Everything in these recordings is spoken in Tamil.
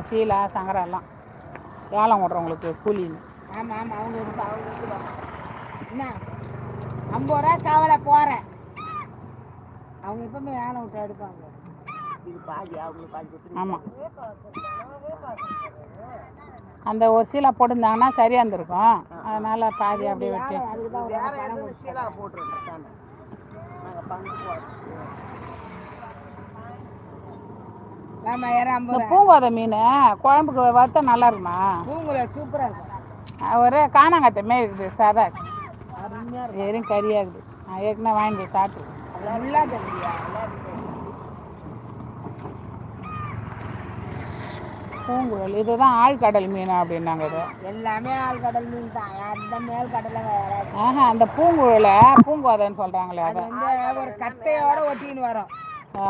போடுறாங்க சீலா சங்கரா எல்லாம் ஏலம் விட்றவங்களுக்கு கூலின்னு. ஆமாம் ஆமாம் அவங்க அவங்க என்ன? ஐம்பது ரூபா கவலை போகிறேன் அவங்க எப்பவுமே ஏலம் விட்டு எடுப்பாங்க. ஆமாம் அந்த ஒரு சீலா போட்டிருந்தாங்கன்னா சரியாக இருந்திருக்கும். அதனால் பாதி அப்படியே வெட்டி சீலா போட்டுருக்கோம் நாங்கள் பங்கு போடுறோம் ஆமா யாரும் இந்த பூங்கோதை மீன் குழம்புக்கு வறுத்தா நல்லா இருக்குமா? பூங்குல சூப்பராக இருக்கும் ஒரே காணாங்கத்தை மாரி இருக்குது சாதா. வெறும் கறியாக இருக்குது நான் ஏற்கனவே வாங்கி போய் சாப்பிட்டு பூங்குழல் இதுதான் ஆழ்கடல் மீன் அப்படின்னாங்க இது. எல்லாமே ஆழ்கடல் மீன் தான். அந்த மேல் கடலை ஆஹா அந்த பூங்குழலை பூங்கோதைன்னு சொல்கிறாங்களே அது. ஒரு கட்டையோட ஒட்டின்னு வரும். ஆ.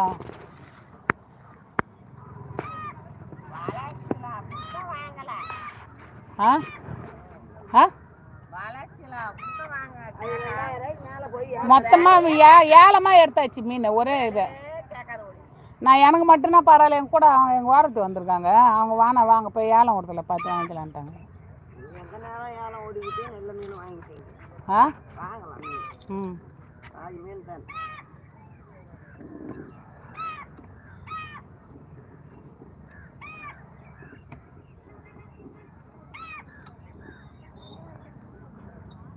ஆ? ஆ? மொத்தமாக ஏ ஏலமாக எடுத்தாச்சு மீன் ஒரே இது. நான் எனக்கு மட்டும்னா பரவாயில்ல எங்க கூட அவங்க எங்கள் ஓரத்து வந்திருக்காங்க. அவங்க வாங்க வாங்க போய் ஏலம் கொடுத்துல பார்த்து வாங்கிக்கலான்ட்டாங்க ஆ? ம் பாதி மீன் தான்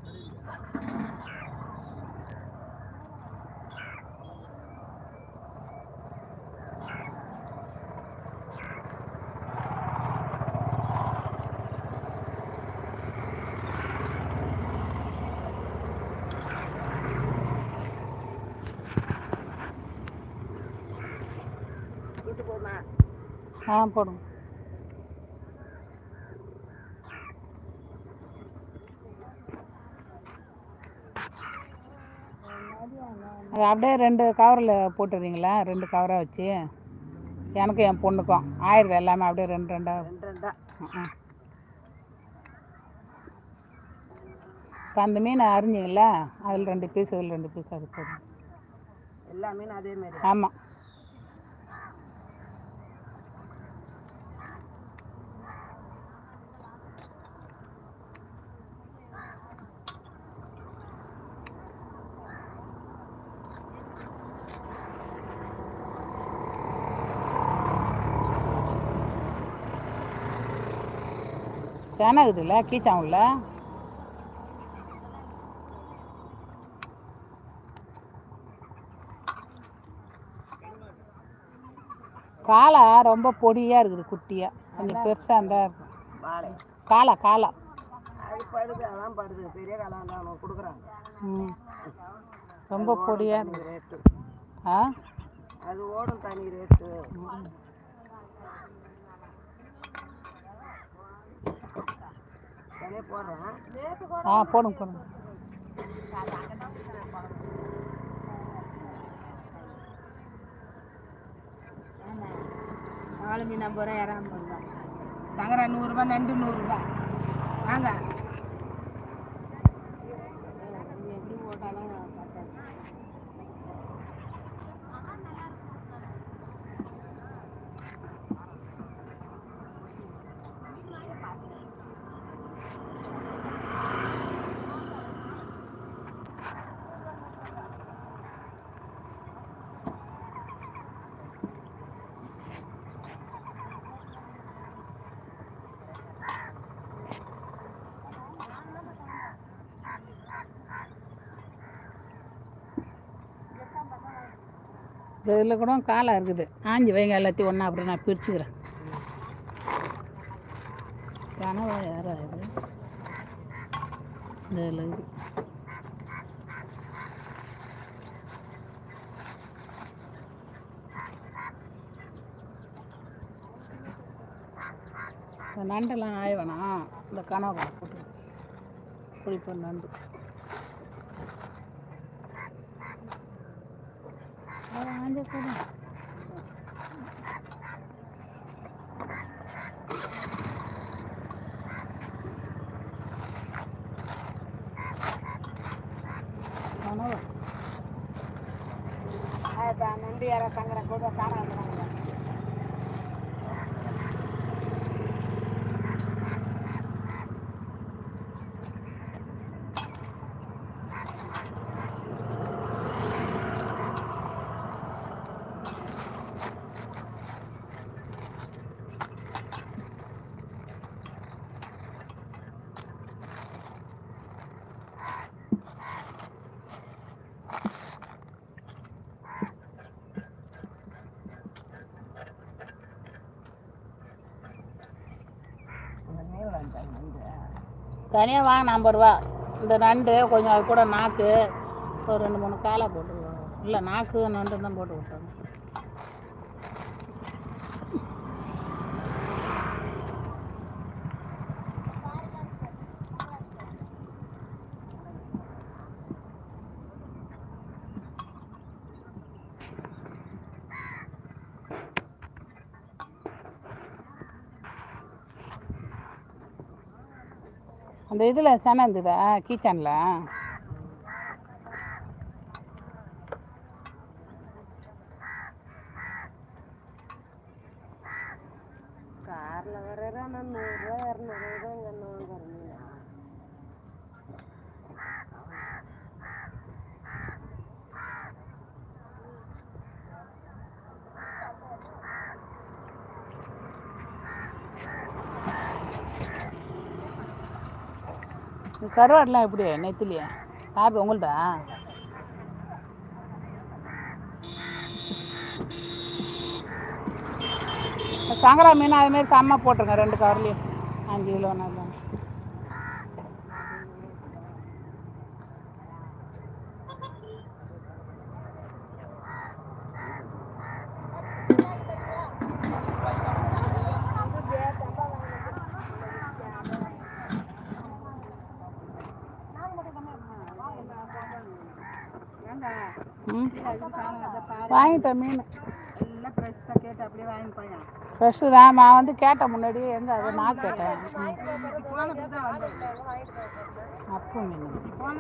வீட்டு போமா ஆ போடுங்க அது அப்படியே ரெண்டு கவரில் போட்டுறீங்களா? ரெண்டு கவராக வச்சு? எனக்கும் என் பொண்ணுக்கும். ஆயிடுது எல்லாமே அப்படியே ரெண்டு ரெண்டாக ரெண்டு ரெண்டா. இப்போ அந்த மீனை அரிஞ்சிங்களா அதில் ரெண்டு பீஸ் இதில் ரெண்டு பீஸ் அது போதும் எல்லா மீனும் அதே மாதிரி. ஆமாம் சேனாகுதுல்ல கீச்சாவுல காளை ரொம்ப பொடியாக இருக்குது குட்டியாக கொஞ்சம் பெருசாக இருந்தால் இருக்கும். காளை காளை. ம். ரொம்ப பொடியாக இருக்குது. ஆ? அது ஓடும் தனி ரேட்டு ம். தனியாக போடுறேன் ஆ போடுங்க போடுங்க. நாலு மீன் ஐம்பது ரூபா இறா ஐம்பது ரூபா சங்கரா நூறுரூவா நண்டு நூறுரூவா வாங்க. இதில் கூட காலாக இருக்குது. ஆஞ்சி வைங்க எல்லாத்தையும் ஒன்றா அப்புறம் நான் பிரிச்சுக்கிறேன். கனவா யாரா இது? இதில் இது. இந்த நண்டெல்லாம் ஆய வேணாம் இந்த கனவை போட்டு. குளிப்பேன் நண்டு. அது போதும் கூட கனவா இப்போ யாரா கூட காணாங்க தனியாக வாங்கின ஐம்பது ரூபா இந்த நண்டு கொஞ்சம் அது கூட நாக்கு. ஒரு ரெண்டு மூணு காலை போட்டு இல்லை நாக்கு நண்டு தான் போட்டு விட்டாங்க அந்த இதில் சேனல் இருந்ததா? கீச்சனில் காரில் வர நான் நூறுரூவா இரநூறுவா தான் இங்கே வாங்குறேன் கருவாடெலாம் எப்படி? நெத்திலியா யாருக்கு உங்கள்கிட்ட சங்கரா மீன் அதுமாரி செம்ம போட்டுருங்க ரெண்டு கவர்லேயும் அஞ்சு கிலோ நல்லா ம் வாங்கிட்டேன் மீன். எல்லாம் ஃப்ரெஷ்ஷாக கேட்டு அப்படியே வாங்கி போயேன் ஃப்ரெஷ்ஷு தான். நான் வந்து கேட்டேன் முன்னாடி எங்கே அது? நான் கேட்டேன். தான் அப்பு மீன். தான்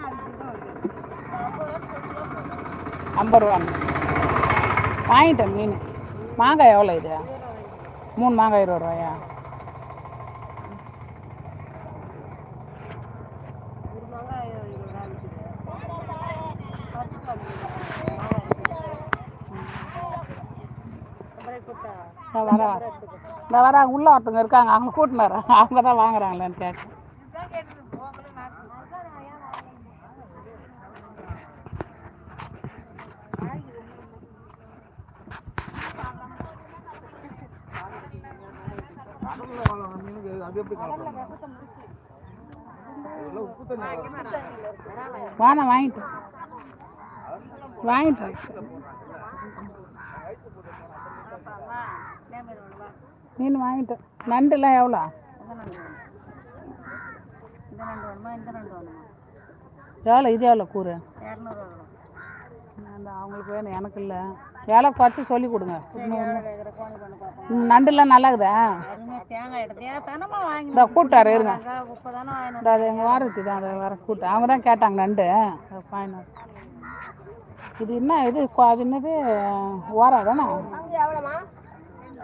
ஐம்பது ரூபா வாங்கிட்டேன் மீன். மாங்காய் எவ்வளோ இது? மூணு மாங்காய் இருபது ரூபாயா ஒரு மாங்காய் இருபது ரூபா விற்குது பறிச்சுட்டு வந்து அப்புறம் கொடுத்தா நான் வரேன் இந்த வரேன் ஒருத்தவங்க இருக்காங்க. அவங்க கூட்டின்னு வரேன் அவங்க தான் வாங்குறாங்களேன்னு கேட்க வாங்க வாங்கிட்டு வாங்கிட்டு வாங்கிட்டேன் மீன் வாங்கிட்டேன் நண்டுலாம் எவ்வளோ? எவ்வளோ? இது எவ்வளோ கூறு? அவங்களுக்கு வேணும். எனக்கு இல்லை. எவ்வளோ குறைச்சி சொல்லி கொடுங்க. ம், நண்டுலாம் நல்லா இருக்குதா வாங்கி இந்த கூட்டாரு இருங்க. இந்த அது எங்கள் வாரத்தி தான். அதை வர கூட்ட. அவங்க தான் கேட்டாங்க நண்டு. இது என்ன? இது அது என்னது? ஓரா தானே?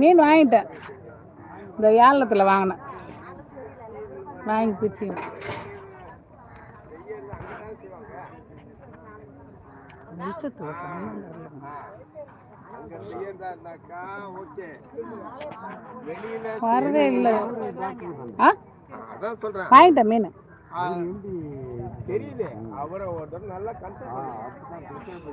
மீன் வாங்கிட்டேன். இந்த ஏலத்தில் வாங்கினேன். வாங்கி பிரிச்சுக்கணும் வெளிச்சத்துல இல்லை. ஆ? வாங்கிட்டேன் மீன். தெரியல அவரை ஒருத்தர் நல்லா கன்சல்ட்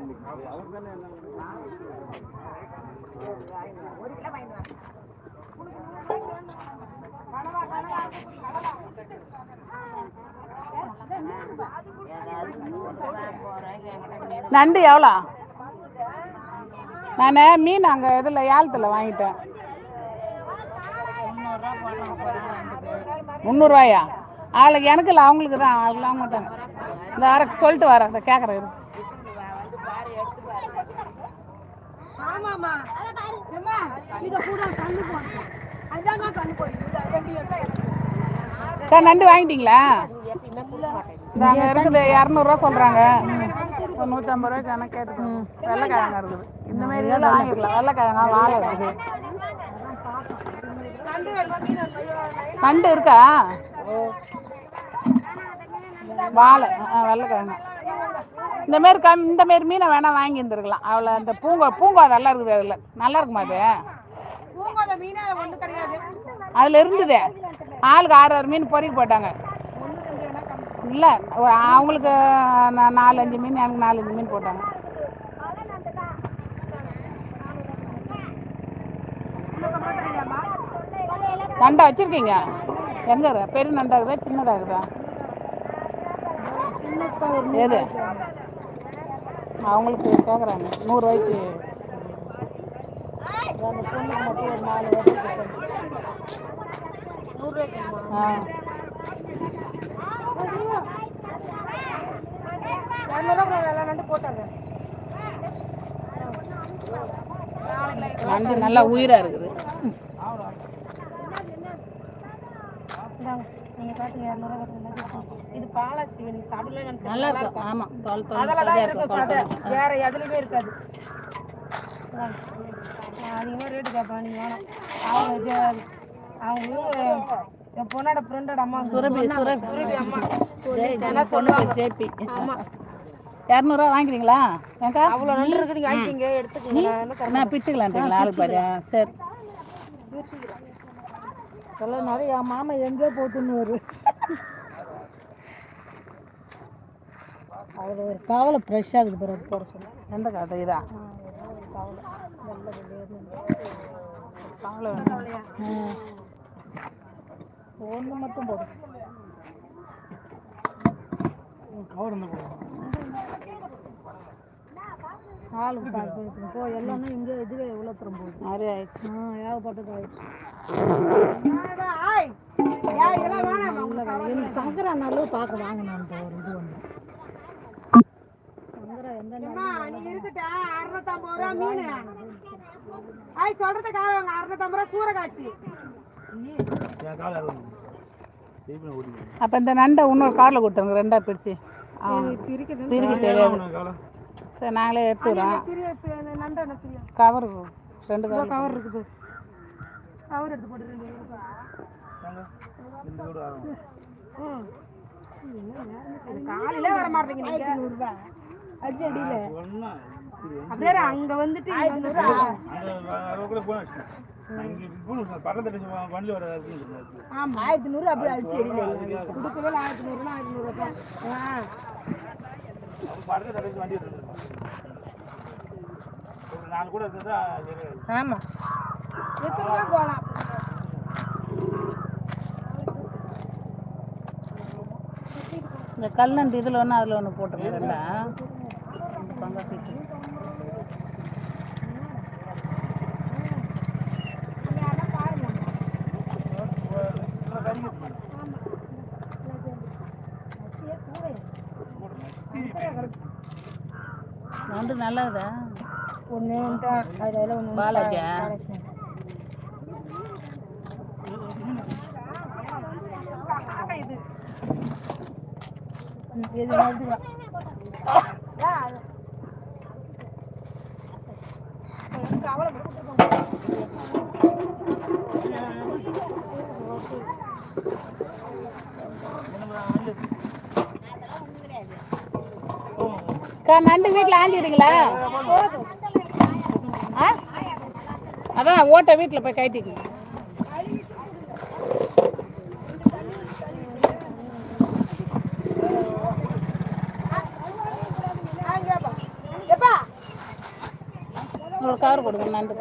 நண்டு எவ்வளோ? நான் மீன் அங்கே இதில் ஏலத்தில் வாங்கிட்டேன். முந்நூறுரூவாயா அவளுக்கு எனக்கு இல்லை அவங்களுக்கு தான் அவங்களுக்கு வாங்க மாட்டாங்க இந்த வர சொல்லிட்டு வரேன் இந்த கேட்குறேன் இரு ஆமாம்மா ஏம்மா இதை கூட கண்ணு அதாங்க நண்டு வாங்கிட்டீங்களா இந்த அங்கே இருக்குது இரநூறுவா சொல்கிறாங்க ஒரு நூற்றம்பது ரூபாய்க்கு எனக்கு கேட்டு வெள்ளைக்கிழங்கா இருக்குது இந்த மாதிரி இதெல்லாம் வாங்கிடலாம் வெள்ளைக்கிழங்கா வாழை இருக்குது நண்டு இருக்கா வாழை ஆ வெள்ளைக்கிழங்கு இந்த மாரி கம் இந்த மாரி மீனை வேணா வாங்கி இருந்திருக்கலாம். அவ்வளோ அந்த பூங்கா பூங்கா அதெல்லாம் இருக்குது அதில். நல்லா இருக்குமா அது? அதில் இருந்தது. ஆளுக்கு ஆறு ஆறு மீன் பொறுக்கி போட்டாங்க. இல்லை அவங்களுக்கு நாலஞ்சு மீன் எனக்கு நாலஞ்சு மீன் போட்டாங்க. நண்டா வச்சிருக்கீங்க? எங்க இருக்கு? பெரிய நண்டா இருக்குதா சின்னதா இருக்குதா? எது? அவங்களுக்கு கேட்குறாங்க நூறுரூவாய்க்கு அந்த பொண்ணுக்கு மட்டும் ஒரு நாலு வருஷத்துக்கு ஆ. நண்டு நல்லா உயிரா இருக்குது. இது பாலாசி நல்லா இருக்கும். ஆமா. தோல் தோல் அதெல்லாம் இருக்கும். வேற எதுலயுமே இருக்காது. அதிகமாக ரேட்டு கேட்பேன் நீ வேணாம். அவங்க அவங்க இவங்க என் பொண்ணோட ஃப்ரெண்டோட அம்மா சுரபி சுரபி. சுரபி அம்மா. என்ன சொல்லுவாங்க? ஜேபி. ஆமா. இரநூறுவா வாங்கிக்கிறீங்களா? ஏங்கா? அவ்வளோ நண்டு இருக்கு நீங்க வாங்கிக்கிங்க எடுத்துக்கங்க. நான் பாரு. சரி. நிறைய என் மாமா எங்கேயோ போட்டுன்னு வரு. அதில் ஒரு கவலை ஃப்ரெஷ்ஷாக இருக்குது பிறகு போட சொல்லு எந்த கதை இதா? கவலை. ஒன்று மட்டும் போடு. நாலு போ எல்லாமே இங்கே இதுவே எவ்வளோ தரம் போகுது. நிறைய ஆயிடுச்சு. ஆ ஏகப்பட்டது ஆயிடுச்சு. சங்கரா நல்ல பார்க்க வாங்கினான் ஒரு இது ஒன்று சங்கரா எந்த நீ இருக்கிட்ட அறுநூத்தம்பது ரூபா மீன். ஆய் அவங்க அறுநூத்தம்பது ரூபா சூறக்காட்சி அப்போ இந்த நண்டை இன்னொரு காரில் கொடுத்துருங்க ரெண்டா பிரிச்சு. பிரிக்க தெரியாது. சரி நாங்களே எடுத்துக்கிறோம் கவர் ரெண்டு கவர் கவர் இருக்குது. கவர் எடுத்து போட்டுருங்க காலையில வர மாட்டீங்க அடிச்சு அடியில. அப்படியே அங்க வந்துட்டு ஆமா. ஆயிரத்தி நூறு அப்படியே அடிச்சு அடியில. கொடுக்கவே ஆயிரத்தி நூறுனா ஆயிரத்தி நூறு ஆ. ஆமா. எத்தனை ரூபா போகலாம் இந்த கல்லண்டு இதில் ஒன்று அதில் ஒன்று போட்டுருங்க ரெண்டா இந்த பங்கா நண்டு நல்லதா? ஒன்று பாலாஜா ஒன்று இது நண்டு வீட்டில் ஆஞ்சிடுங்களா ஆ? அதான் ஓட்டை வீட்டில் போய் கட்டிக்கங்க எப்பா ஒரு கவர் கொடுங்க நண்டு.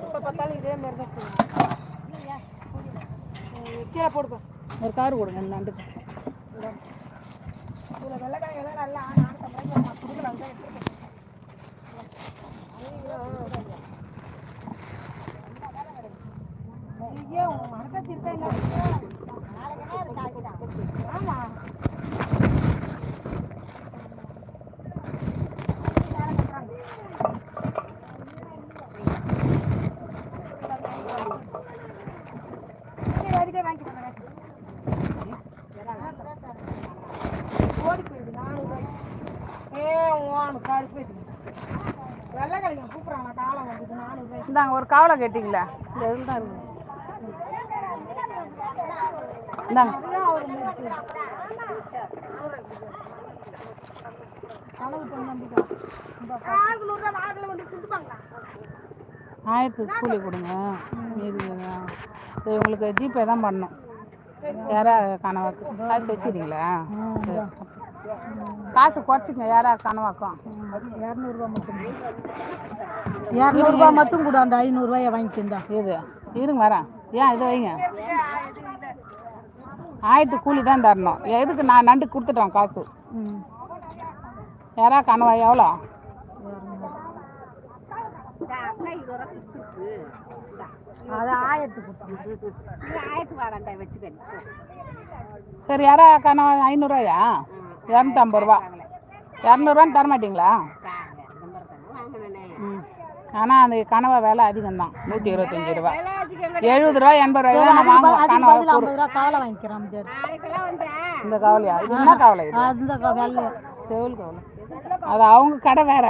கீழே போடுப்பா ஒரு கவர் கொடுங்க இவ்வளோ வெள்ளைக்காய் எல்லாம் நல்லா நானூற்றம்பது ரூபாய் கொடுக்கலாம் தான் ஐயோ இருக்கா இல்லை ஆமா இந்தாங்க ஒரு கவலை கேட்டிங்களா? இந்த இதில் தான் இந்தாங்க. ஆயிரத்துக்கு கூலி கொடுங்க. இது உங்களுக்கு ஜிபே தான் பண்ணணும். யாரா கனவாக்கு காசு வச்சுக்கிறீங்களா சரி. காசு குறைச்சிங்க யாரா கனவாக்கம் இரநூறுபா மட்டும். இரநூறுபா மட்டும் கூட அந்த ஐநூறுரூவாயை வாங்கிக்கிந்தா. இது இருங்க வரேன். ஏன் இதை வைங்க. ஆயிரத்து கூலி தான் தரணும். எதுக்கு நான் நண்டு கொடுத்துட்டேன் காசு. ம். யாரா கனவா எவ்வளோ? சரி யாரா கனவா ஐநூறுரூவாயா இரநூத்தம்பது ரூபா. இரநூறுவான்னு தர மாட்டீங்களா? ம். ஆனால் அந்த கனவா விலை அதிகம்தான். நூற்றி இருபத்தஞ்சி ரூபா. எழுபது ரூபா எண்பது ரூபாய் தான் வாங்குவோம். கனவா கவலை வாங்கிக்கிறான் பேர் இந்த கவலையா? இது என்ன கவலை இது? செவில் கவலை. அது அவங்க கடை வேற.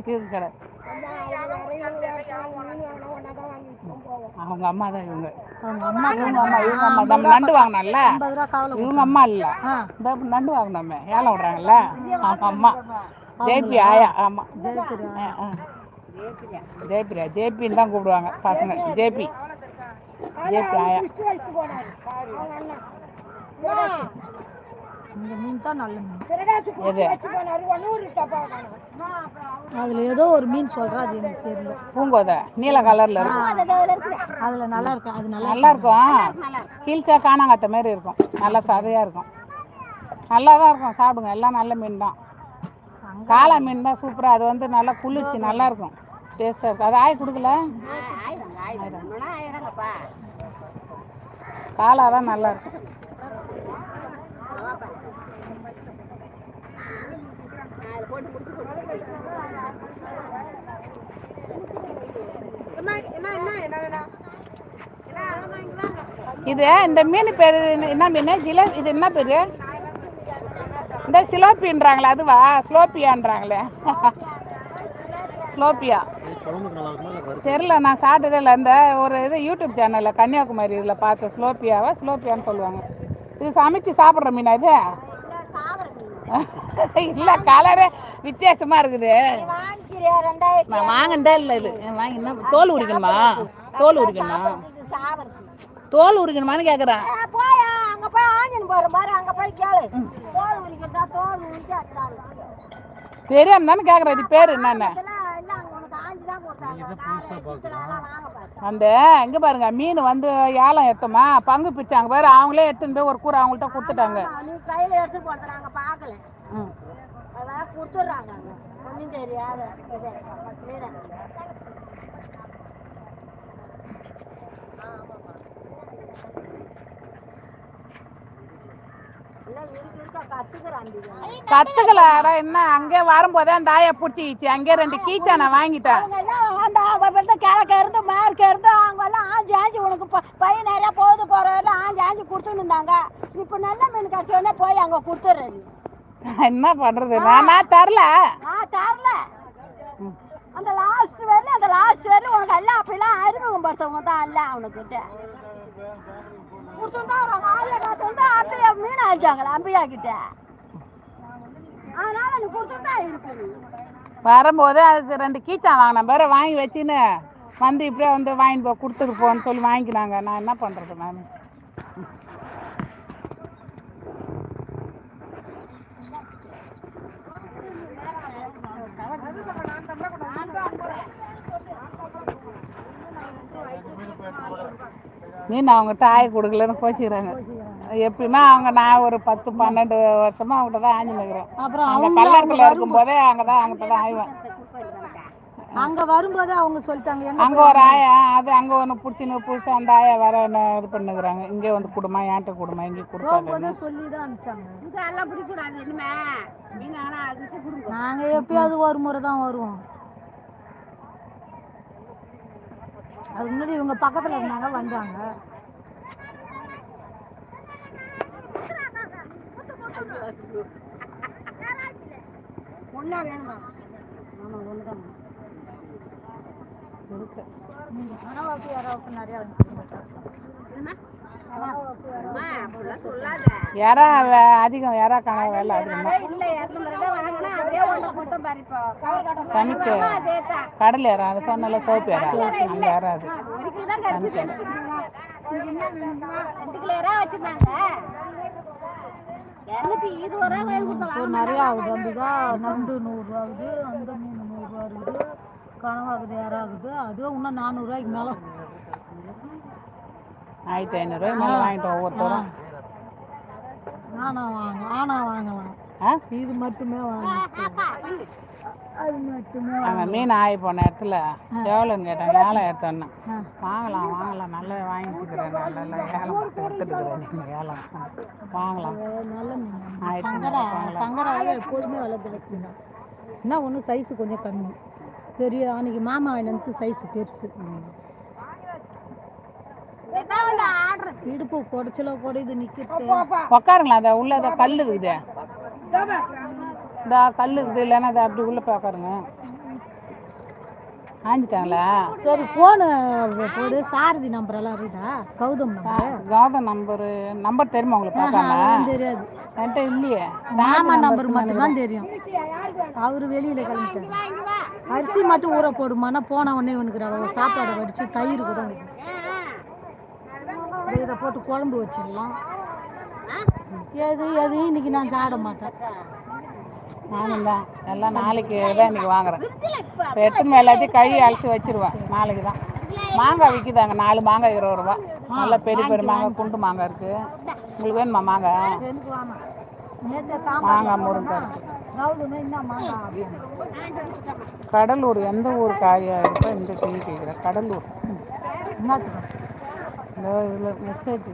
இது கடை. அவங்க அம்மா தான் இவங்க. அவங்க அம்மா இவங்க அம்மா இவங்க அம்மா. நம்ம நண்டு வாங்கினோம்ல. ஐம்பது ரூபா கவலை இவங்க அம்மா இல்ல. இந்த நண்டு வாங்கினோமே. ஏலம் விடுறாங்கல்ல. அவங்க அம்மா. ஜேபி ஆயா. ஆமா. ஜேபிரியா. ஜேபின்னு தான் கூப்பிடுவாங்க பசங்க. ஜேபி. ஜேபி ஆயா. இந்த மீன் தான் நல்ல மீன். அதுல ஏதோ ஒரு மீன் சொல்றா அது எனக்கு தெரியல. பூங்கோதை நீல கலர்ல இருக்கும். அதுல நல்லா இருக்கு அது நல்லா நல்லா இருக்கும். கீழ்ச்சா காணாங்கத்த மாதிரி இருக்கும். நல்லா சதையா இருக்கும். நல்லா தான் இருக்கும். சாப்பிடுங்க. எல்லாம் நல்ல மீன் தான். காளா மீன் தான் சூப்பரா. அது வந்து நல்லா குளிர்ச்சி நல்லா இருக்கும். டேஸ்டா இருக்கும். அது ஆய் கொடுக்கல? காளா தான் நல்லா இருக்கும். இது இந்த மீன் பேர் என்ன மீன்? ஜில இது என்ன பேர்? இந்த சிலோப்பின்றாங்களே அதுவா? ஸ்லோப்பியான்றாங்களே ஸ்லோப்பியா தெரில நான் சாப்பிட்டதே இல்லை. இந்த ஒரு இது யூடியூப் சேனலில் கன்னியாகுமரி இதில் பார்த்தேன் ஸ்லோப்பியாவா ஸ்லோப்பியான்னு சொல்லுவாங்க. இது சமைச்சு சாப்பிட்ற மீனா இது? இல்லை கலரே வித்தியாசமா இருக்குது. நான் வாங்கினதே இல்லை இது. வாங்கினா தோல் உரிக்கணுமா? தோல் உரிக்கணுமா? தோல் உரிக்கணுமான்னு கேட்குறேன் போயா அங்க போய் ஆஞ்சன் போற மாதிரி அங்க போய் கேளு. தோல் உரிக்கிறதா தோல் அடிச்சாங்க தெரியாம தானே கேட்குறேன் இது பேர் என்னென்ன. அந்த இங்க பாருங்க மீன் வந்து ஏலம் எடுத்தோமா? பங்கு பிச்சாங்க பாரு அவங்களே எடுத்துன்னு போய் ஒரு கூரை அவங்கள்ட்ட கொடுத்துட்டாங்க. நீ கையில எடுத்து போட்டு நாங்க பார்க்கல. ம். அதான் கொடுத்துட்றாங்க ஒன்றும் தெரியாத மீனை எல்லாம் இருக்க இருக்க கத்துக்கிறான் கத்துக்கலாடா என்ன அங்கே வரும்போதே அந்த ஆயை பிடிச்சிச்சு அங்கே ரெண்டு கீச்சா நான் வாங்கிட்டேன். அந்த கிழக்க இருந்து மேற்க இருந்து அவங்க எல்லாம் ஆஞ்சி ஆஞ்சி உனக்கு பையன் நிறைய போகுது போறவரெல்லாம் ஆஞ்சி ஆஞ்சி கொடுத்துன்னு இருந்தாங்க. இப்போ நல்ல மீன் கட்சோடனே போய் அங்க கொடுத்துட்றது என்ன பண்றது? நான் தரல. நான் தரல. அந்த லாஸ்ட் வரல அந்த லாஸ்ட் வரல உனக்கு எல்லாம் அப்பெல்லாம் அறிமுகப்படுத்தவங்க தான் இல்ல அவனுக்கிட்ட. கொடுத்துட்டா அவங்க ஆளை காத்து அப்பையா மீன் அழிச்சாங்களா அம்பியா கிட்ட. அதனால நீ கொடுத்துட்டா இருக்குது வரும்போதே அது ரெண்டு கீச்சா வாங்கினேன். பாரு வாங்கி வச்சுன்னு வந்து இப்படியே வந்து வாங்கிட்டு போ கொடுத்துட்டு போன்னு சொல்லி வாங்கிக்கினாங்க நான் என்ன பண்ணுறது நான் மீன் அவங்ககிட்ட ஆய கொடுக்கலன்னு கோச்சிக்கிறாங்க. எப்பயுமே அவங்க நான் ஒரு பத்து பன்னெண்டு வருஷமா அவங்ககிட்ட தான் ஆஞ்சு நிற்கிறேன் அப்புறம் அங்க அவங்க கல்லடத்துல இருக்கும் போதே அங்கே தான் அவங்ககிட்ட தான் ஆய்வேன். அங்க வரும்போது அவங்க சொல்லிட்டாங்க அங்க ஒரு ஆயா அது அங்க ஒன்று பிடிச்சின்னு புதுசா அந்த ஆயா வேற என்ன இது பண்ணுகிறாங்க. இங்கே வந்து கொடுமா ஏன்ட்ட கொடுமா இங்கே கொடுக்காதுன்னு சொல்லி நாங்க எப்பயாவது ஒரு முறை தான் வருவோம். அதுக்கு முன்னாடி இவங்க பக்கத்துல இருந்தாங்க வந்தாங்க. ஒன்னா வேணுமா? இருக்கு ஆனால் யாராவது நிறையா வந்து அம்மா, அப்படிலாம் சொல்லாத. எறா வே- அதிகம் எறா கனவு தான் இல்ல, இரநூறு ரூபாய் வாங்கினா அதே ஒண்ணு கொடுத்தோம் பாரு இப்போ. சனிக்கு. கடல் எறா அது சொன்னல சோப்பு ரூபா வாங்கி கொடுத்தோம். நிறைய ஆகுது. அந்த நண்டு நூறுரூவா ஆகுது அந்த மீன் நூறுரூவா இருக்குது. கனவாகுது யாராகுது அதுவும் இன்னும் நானூறுரூவாய்க்கு மேலே. ஆயிரத்தி ஐநூறுரூவாய்க்கு மேலே வாங்கிட்டோம் ஒவ்வொருத்தரும். ஆனா வாங்க ஆனா வாங்கலாம் இது மட்டுமே அது நாங்கள் மீன் ஆகி போன இடத்துல எவ்வளோன்னு கேட்டாங்க ஏழை எடுத்தோன்னே. வாங்கலாம் வாங்கலாம். நல்லா வாங்கிட்டுக்கிறேன் நல்லா போட்டு எடுத்துட்டுக்கிறேன் நீங்கள் வாங்கலாம். சங்கரா எப்போதுமே கிடைக்குங்க என்ன ஒன்று சைஸு கொஞ்சம் கம்மி. பெரிய அன்னைக்கு மாமா வாங்கினது சைஸு பெருசு. இடுப்பு குடைச்சலோ குடையுது நிற்கிறது உக்காருங்களா அந்த உள்ள அந்த கல் இருக்குது. இந்த கல் இருக்குது இல்லைன்னா அதை அப்படி உள்ள போய் உக்காருங்க. ஆஞ்சிட்டாங்களா? சரி ஃபோனு போடு. சாரதி நம்பர் எல்லாம் இருக்குதா? Gautam number Gautam number number தெரியுமா உங்களுக்கு பார்த்தாங்க தெரியாது. என்கிட்ட இல்லையே. மாமா நம்பர் மட்டும் தான் தெரியும் அவரு வெளியில கிளம்பிட்டாரு. அரிசி மட்டும் ஊற போடுமானா போன உடனே இவனுக்கு சாப்பாடு வடிச்சு தயிர் கூட. இதை போட்டு குழம்பு வச்சிடலாம். எது எது? இன்னைக்கு நான் சாப்பிட மாட்டேன். நானும் தான் எல்லாம் நாளைக்கு தான் இன்னைக்கு வாங்குறேன். இப்போ எடுத்துன்னு எல்லாத்தையும் கழுவி அலசி வச்சிருவேன். நாளைக்கு தான். மாங்காய் விற்கிதாங்க நாலு மாங்காய் இருபது ரூபா. நல்ல பெரிய பெரிய மாங்காய் குண்டு மாங்காய் இருக்கு. உங்களுக்கு வேணுமா மாங்காய்? மாங்காய் முருங்கை என்ன கடலூர் எந்த ஊர் காயாக இருக்கோ இந்த டீ கேட்குறேன். கடலூர். இந்த இதில் மெசேஜ்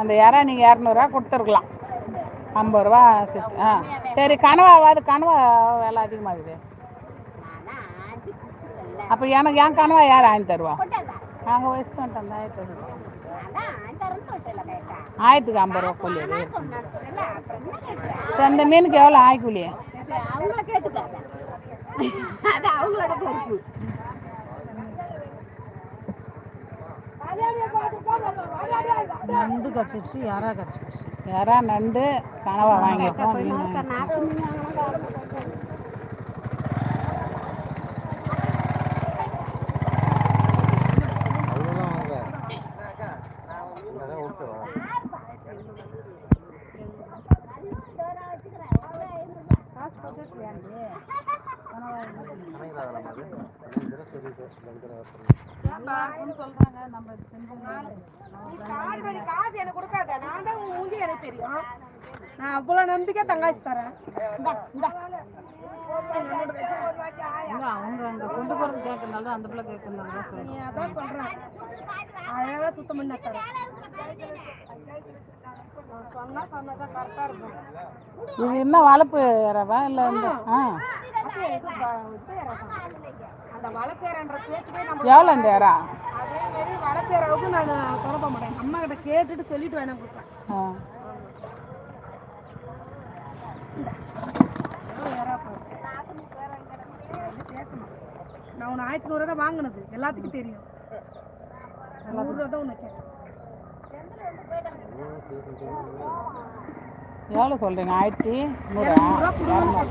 அந்த இறா நீங்கள் இரநூறுவா கொடுத்துருக்கலாம் ஐம்பது ரூபா சரி. ஆ சரி கனவாவது கனவா விலை அதிகமாகுது. அப்போ எனக்கு என் கனவா யார் வாங்கி தருவா. நாங்கள் வச்சுட்டு வந்துட்டோம். ஆயிரத்துக்கு ஐம்பது ரூபா கூலி? சரி அந்த மீனுக்கு எவ்வளோ இது அவங்கள கேட்டுக்காத. அது அவங்களோட பொறுப்பு நண்டு கச்சிடுச்சு யாரா கச்சிடுச்சு யாரா நண்டு? கனவா மீன் வாங்கியிருக்கோம். காசு எனக்கு கொடுக்காத. நான் தான் எனக்கு தெரியும். நான் அவ்வளோ நம்பிக்கை தங்காசி தரேன். அவங்க அங்க கொண்டு போறது கேட்கறதுனால அந்த பிள்ளை கேட்கறதுனால. நீ அதான் சொல்றேன். அழகா சுத்தம் பண்ணி தரேன். சொன்னா சொன்னதான் கரெக்டா இருக்கும். இது என்ன வளர்ப்பு இறவா இல்லை ஆ. அந்த வளப்பேரன்ற பேச்சுக்கே நம்ம எவ்வளோ இந்த இறா அதே மாதிரி வளப்பேரவுக்கு நான் குழப்ப மாட்டேன். அம்மா கிட்ட கேட்டுட்டு சொல்லிட்டு வேணாம் கொடுப்பேன். நான் உன்னை ஆயிரத்தி நூறு தான் வாங்கினது. எல்லாத்துக்கும் தெரியும். நூறு ரூபா தான் உனக்கு எவ்வளோ சொல்கிறீங்க ஆயிரத்தி நூறா? இரநூறு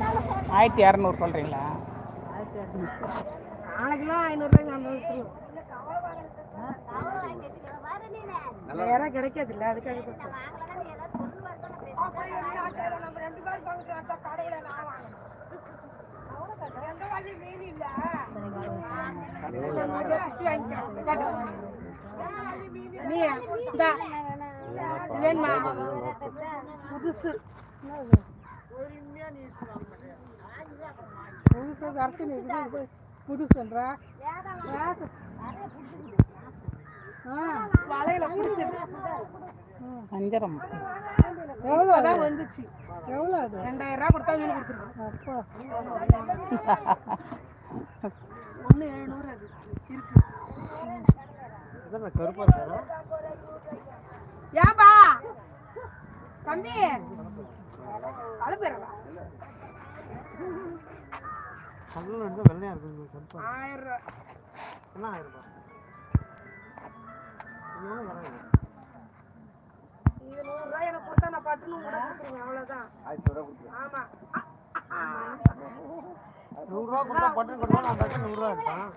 ஆயிரத்தி இரநூறு சொல்கிறீங்களா நாளைக்கெல்லாம் ஐநூறுரூவாய்க்கு நான் விற்றுருவோம் வேற கிடைக்காது இல்லை அதுக்காக புதுசு. புதுசு புதுசுன்றா வலையில வஞ்சரம் எவ்வளோ தான் வந்துச்சு. எவ்வளோ அது? ரெண்டாயிரம் ரூபா கொடுத்தா மீன் கொடுத்துருக்கோம். ஒன்று எழுநூறு அது. இருக்கு. ஏன்பா? தம்பி. அழுப்புறவா கல்லில் எடுத்து வெள்ளையாக இருக்குது கருப்பா. ஆயிரம் என்ன ஆயிரம் ரூபாய் இது ஒன்றும் எனக்கு கொடுத்தா நான் பட்டுன்னு கூட கொடுத்துருவேன் அவ்வளவுதான். ஆயிரத்தி ரூபா கொடுத்துருவேன். ஆமா. நூறுரூவா கொடுத்தா பட்டன் கொடுத்தா நான் பட்டன் நூறுரூவா எடுப்பேன்.